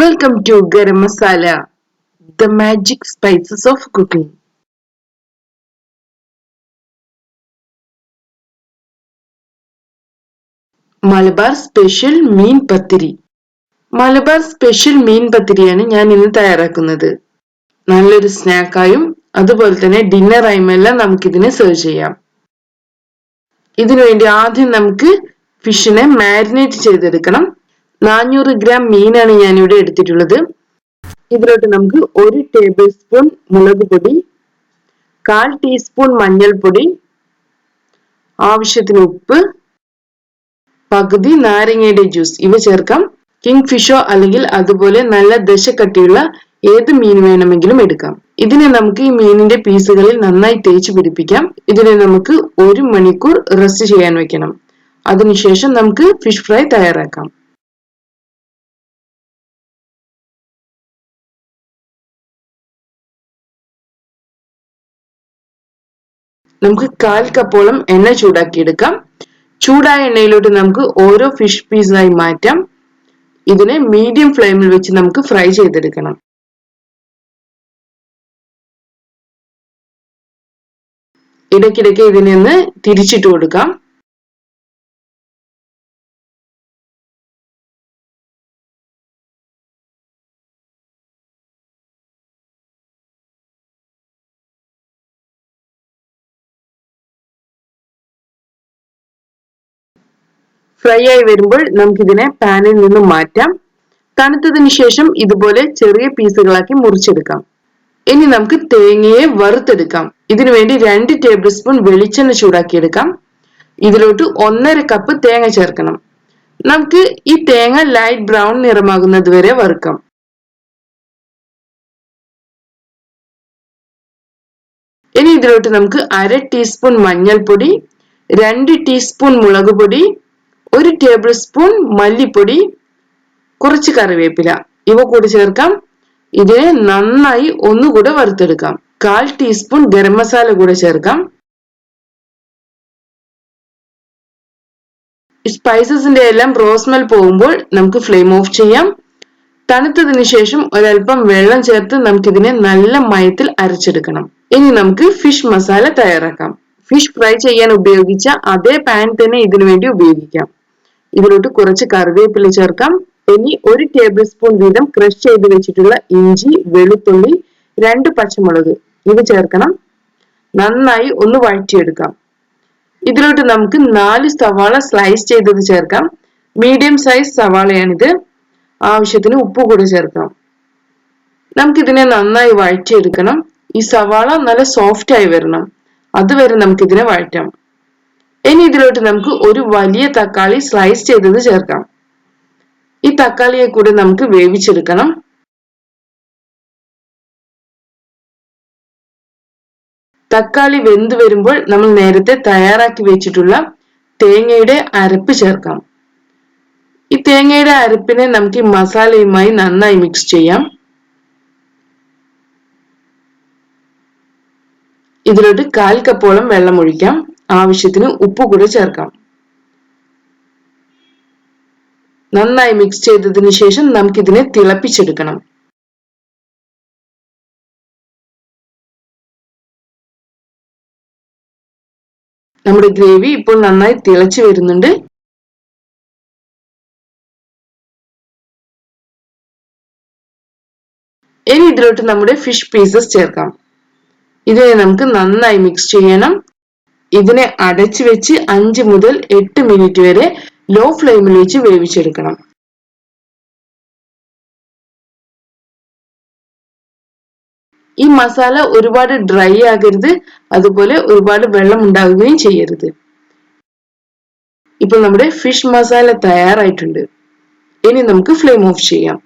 Welcome to garam masala the magic spices of cooking Malabar special mean pathiri Malabar special മീൻ പത്തിരിയാണ് ഞാൻ ഇന്ന് തയ്യാറാക്കുന്നത്. നല്ലൊരു സ്നാക്കായും അതുപോലെ തന്നെ ഡിന്നറായും എല്ലാം നമുക്കിതിനെ സെർവ് ചെയ്യാം. ഇതിനുവേണ്ടി ആദ്യം നമുക്ക് ഫിഷിനെ മാരിനേറ്റ് ചെയ്തെടുക്കണം. നാനൂറ് ഗ്രാം മീനാണ് ഞാൻ ഇവിടെ എടുത്തിട്ടുള്ളത്. ഇതിലോട്ട് നമുക്ക് ഒരു ടേബിൾ സ്പൂൺ മുളക് പൊടി കാൽ ടീസ്പൂൺ മഞ്ഞൾപ്പൊടി ആവശ്യത്തിന് ഉപ്പ് പകുതി നാരങ്ങയുടെ ജ്യൂസ് ഇവ ചേർക്കാം. കിങ് ഫിഷോ അല്ലെങ്കിൽ അതുപോലെ നല്ല ദശക്കട്ടിയുള്ള ഏത് മീൻ വേണമെങ്കിലും എടുക്കാം. ഇതിനെ നമുക്ക് ഈ മീനിന്റെ പീസുകളിൽ നന്നായി തേച്ച് പിടിപ്പിക്കാം. ഇതിനെ നമുക്ക് ഒരു മണിക്കൂർ റെസ്റ്റ് ചെയ്യാൻ വെക്കണം. അതിനുശേഷം നമുക്ക് ഫിഷ് ഫ്രൈ തയ്യാറാക്കാം. നമുക്ക് കാൽ കപ്പോളം എണ്ണ ചൂടാക്കിയെടുക്കാം. ചൂടായ എണ്ണയിലോട്ട് നമുക്ക് ഓരോ ഫിഷ് പീസായി മാറ്റാം. ഇതിനെ മീഡിയം ഫ്ലെയിമിൽ വെച്ച് നമുക്ക് ഫ്രൈ ചെയ്തെടുക്കണം. ഇടയ്ക്കിടയ്ക്ക് ഇതിനെ ഒന്ന് തിരിച്ചിട്ട് കൊടുക്കാം. ഫ്രൈ ആയി വരുമ്പോൾ നമുക്കിതിനെ പാനിൽ നിന്ന് മാറ്റാം. തണുത്തതിന് ശേഷം ഇതുപോലെ ചെറിയ പീസുകളാക്കി മുറിച്ചെടുക്കാം. ഇനി നമുക്ക് തേങ്ങയെ വറുത്തെടുക്കാം. ഇതിനു വേണ്ടി രണ്ട് ടേബിൾ സ്പൂൺ വെളിച്ചെണ്ണ ചൂടാക്കിയെടുക്കാം. ഇതിലോട്ട് ഒന്നര കപ്പ് തേങ്ങ ചേർക്കണം. നമുക്ക് ഈ തേങ്ങ ലൈറ്റ് ബ്രൗൺ നിറമാകുന്നത് വരെ വറുക്കാം. ഇനി ഇതിലോട്ട് നമുക്ക് അര ടീസ്പൂൺ മഞ്ഞൾപ്പൊടി രണ്ട് ടീസ്പൂൺ മുളക് പൊടി ഒരു ടേബിൾ സ്പൂൺ മല്ലിപ്പൊടി കുറച്ച് കറിവേപ്പില. ഇവ കൂടി ചേർക്കാം. ഇതിനെ നന്നായി ഒന്നുകൂടെ വറുത്തെടുക്കാം. കാൽ ടീസ്പൂൺ ഗരം മസാല കൂടെ ചേർക്കാം. സ്പൈസസിന്റെ എല്ലാം റോസ്മെൽ പോകുമ്പോൾ നമുക്ക് ഫ്ലെയിം ഓഫ് ചെയ്യാം. തണുത്തതിന് ശേഷം ഒരല്പം വെള്ളം ചേർത്ത് നമുക്കിതിനെ നല്ല മയത്തിൽ അരച്ചെടുക്കണം. ഇനി നമുക്ക് ഫിഷ് മസാല തയ്യാറാക്കാം. ഫിഷ് ഫ്രൈ ചെയ്യാൻ ഉപയോഗിച്ച അതേ പാൻ തന്നെ ഇതിനു വേണ്ടി ഉപയോഗിക്കാം. ഇതിലോട്ട് കുറച്ച് കറിവേപ്പില ചേർക്കാം. ഇനി ഒരു ടേബിൾ സ്പൂൺ വീതം ക്രഷ് ചെയ്ത് വെച്ചിട്ടുള്ള ഇഞ്ചി വെളുത്തുള്ളി രണ്ട് പച്ചമുളക് ഇവ ചേർക്കണം. നന്നായി ഒന്ന് വഴറ്റിയെടുക്കാം. ഇതിലോട്ട് നമുക്ക് നാല് സവാള സ്ലൈസ് ചെയ്തത് ചേർക്കാം. മീഡിയം സൈസ് സവാളയാണിത്. ആവശ്യത്തിന് ഉപ്പ് കൂടെ ചേർക്കാം. നമുക്കിതിനെ നന്നായി വഴറ്റിയെടുക്കണം. ഈ സവാള നല്ല സോഫ്റ്റ് ആയി വരണം. അതുവരെ നമുക്കിതിനെ വഴറ്റാം. ഇനി ഇതിലോട്ട് നമുക്ക് ഒരു വലിയ തക്കാളി സ്ലൈസ് ചെയ്തത് ചേർക്കാം. ഈ തക്കാളിയെ കൂടെ നമുക്ക് വേവിച്ചെടുക്കണം. തക്കാളി വെന്ത് വരുമ്പോൾ നമ്മൾ നേരത്തെ തയ്യാറാക്കി വെച്ചിട്ടുള്ള തേങ്ങയുടെ അരപ്പ് ചേർക്കാം. ഈ തേങ്ങയുടെ അരപ്പിനെ നമുക്ക് ഈ മസാലയുമായി നന്നായി മിക്സ് ചെയ്യാം. ഇതിലോട്ട് കാൽ കപ്പോളം വെള്ളം ഒഴിക്കാം. ആവശ്യത്തിന് ഉപ്പ് കൂടി ചേർക്കാം നന്നായി മിക്സ് ചെയ്തതിന് ശേഷം നമുക്കിതിനെ തിളപ്പിച്ചെടുക്കണം. നമ്മുടെ ഗ്രേവി ഇപ്പോൾ നന്നായി തിളച്ചു വരുന്നുണ്ട്. ഇനി ഇതിലോട്ട് നമ്മുടെ ഫിഷ് പീസസ് ചേർക്കാം. ഇതിനെ നമുക്ക് നന്നായി മിക്സ് ചെയ്യണം. ഇതിനെ അടച്ചു വെച്ച് അഞ്ച് മുതൽ എട്ട് മിനിറ്റ് വരെ ലോ ഫ്ലെയിമിൽ വെച്ച് വേവിച്ചെടുക്കണം. ഈ മസാല ഒരുപാട് ഡ്രൈ ആകരുത് അതുപോലെ ഒരുപാട് വെള്ളം ഉണ്ടാകുകയും ചെയ്യരുത്. ഇപ്പോൾ നമ്മുടെ ഫിഷ് മസാല തയ്യാറായിട്ടുണ്ട്. ഇനി നമുക്ക് ഫ്ലെയിം ഓഫ് ചെയ്യാം.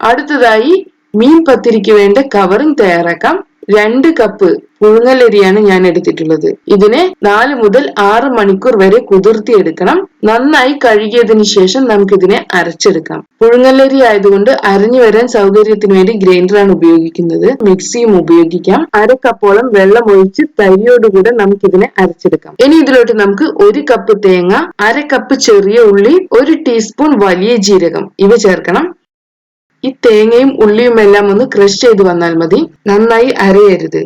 അടുത്തതായി മീൻ പത്തിരിക്ക് വേണ്ട കവറിംഗ് തയ്യാറാക്കാം. രണ്ട് കപ്പ് പുഴുങ്ങലരിയാണ് ഞാൻ എടുത്തിട്ടുള്ളത്. ഇതിനെ നാല് മുതൽ ആറ് മണിക്കൂർ വരെ കുതിർത്തിയെടുക്കണം നന്നായി കഴുകിയതിനു ശേഷം നമുക്ക് ഇതിനെ അരച്ചെടുക്കാം. പുഴുങ്ങലരി ആയതുകൊണ്ട് അരഞ്ഞു വരാൻ സൗകര്യത്തിന് വേണ്ടി ഗ്രൈൻഡറാണ് ഉപയോഗിക്കുന്നത്. മിക്സിയും ഉപയോഗിക്കാം. അര കപ്പോളം വെള്ളം ഒഴിച്ച് തരിയോടുകൂടെ നമുക്കിതിനെ അരച്ചെടുക്കാം. ഇനി ഇതിലോട്ട് നമുക്ക് ഒരു കപ്പ് തേങ്ങ അര കപ്പ് ചെറിയ ഉള്ളി ഒരു ടീസ്പൂൺ വലിയ ജീരകം. ഇവ ചേർക്കണം. ഈ തേങ്ങയും ഉള്ളിയുമെല്ലാം ഒന്ന് ക്രഷ് ചെയ്ത് വന്നാൽ മതി. നന്നായി അരയരുത്.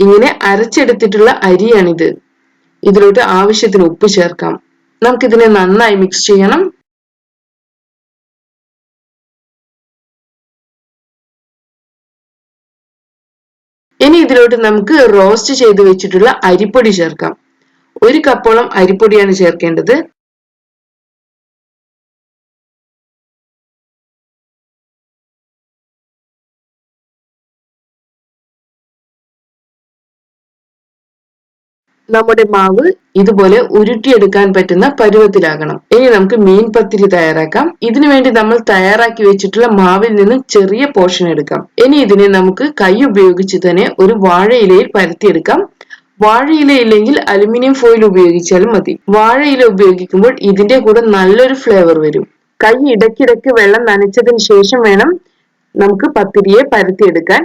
ഇങ്ങനെ അരച്ചെടുത്തിട്ടുള്ള അരിയാണിത്. ഇതിലോട്ട് ആവശ്യത്തിന് ഉപ്പ് ചേർക്കാം. നമുക്കിതിനെ നന്നായി മിക്സ് ചെയ്യണം. ഇനി ഇതിലോട്ട് നമുക്ക് റോസ്റ്റ് ചെയ്ത് വെച്ചിട്ടുള്ള അരിപ്പൊടി ചേർക്കാം. ഒരു കപ്പോളം അരിപ്പൊടിയാണ് ചേർക്കേണ്ടത്. നമ്മുടെ മാവ് ഇതുപോലെ ഉരുട്ടിയെടുക്കാൻ പറ്റുന്ന പരുവത്തിലാകണം. ഇനി നമുക്ക് മീൻ പത്തിരി തയ്യാറാക്കാം. ഇതിനു വേണ്ടി നമ്മൾ തയ്യാറാക്കി വെച്ചിട്ടുള്ള മാവിൽ നിന്ന് ചെറിയ പോർഷൻ എടുക്കാം. ഇനി ഇതിനെ നമുക്ക് കൈ ഉപയോഗിച്ച് തന്നെ ഒരു വാഴയിലയിൽ പരത്തിയെടുക്കാം. വാഴയില ഇല്ലെങ്കിൽ അലുമിനിയം ഫോയിൽ ഉപയോഗിച്ചാലും മതി. വാഴയില ഉപയോഗിക്കുമ്പോൾ ഇതിന്റെ കൂടെ നല്ലൊരു ഫ്ലേവർ വരും. കൈ ഇടയ്ക്കിടയ്ക്ക് വെള്ളം നനച്ചതിന് ശേഷം വേണം നമുക്ക് പത്തിരിയെ പരത്തിയെടുക്കാൻ.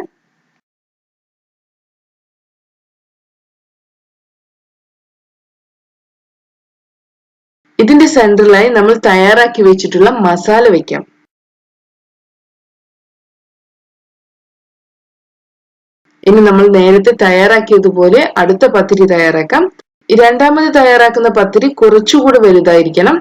ഇതിന്റെ സെന്ററിലായി നമ്മൾ തയ്യാറാക്കി വെച്ചിട്ടുള്ള മസാല വെക്കാം. ഇനി നമ്മൾ നേരത്തെ തയ്യാറാക്കിയതുപോലെ അടുത്ത പത്തിരി തയ്യാറാക്കാം. രണ്ടാമത് തയ്യാറാക്കുന്ന പത്തിരി കുറച്ചുകൂടി വലുതായിരിക്കണം.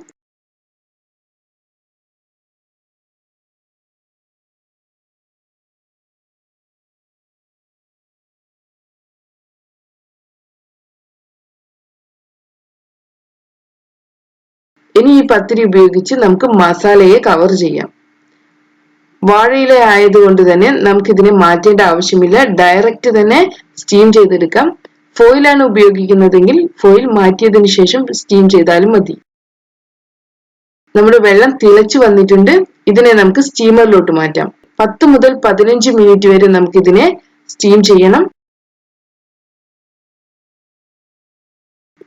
ഇനി ഈ പത്തിരി ഉപയോഗിച്ച് നമുക്ക് മസാലയെ കവർ ചെയ്യാം. വാഴയില ആയതുകൊണ്ട് തന്നെ നമുക്ക് ഇതിനെ മാറ്റേണ്ട ആവശ്യമില്ല. ഡയറക്റ്റ് തന്നെ സ്റ്റീം ചെയ്തെടുക്കാം. ഫോയിലാണ് ഉപയോഗിക്കുന്നതെങ്കിൽ ഫോയിൽ മാറ്റിയതിനു ശേഷം സ്റ്റീം ചെയ്താലും മതി. നമ്മുടെ വെള്ളം തിളച്ചു വന്നിട്ടുണ്ട്. ഇതിനെ നമുക്ക് സ്റ്റീമറിലോട്ട് മാറ്റാം. പത്ത് മുതൽ പതിനഞ്ച് മിനിറ്റ് വരെ നമുക്കിതിനെ സ്റ്റീം ചെയ്യണം.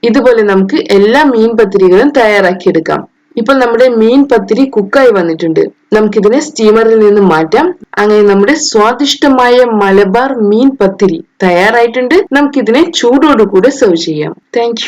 ഇതുപോലെ നമുക്ക് എല്ലാ മീൻ പത്തിരികളും തയ്യാറാക്കിയെടുക്കാം. ഇപ്പോൾ നമ്മുടെ മീൻ പത്തിരി കുക്കായി വന്നിട്ടുണ്ട്. നമുക്കിതിനെ സ്റ്റീമറിൽ നിന്ന് മാറ്റാം. അങ്ങനെ നമ്മുടെ സ്വാദിഷ്ടമായ മലബാർ മീൻ പത്തിരി തയ്യാറായിട്ടുണ്ട്. നമുക്കിതിനെ ചൂടോടുകൂടെ സെർവ് ചെയ്യാം. താങ്ക്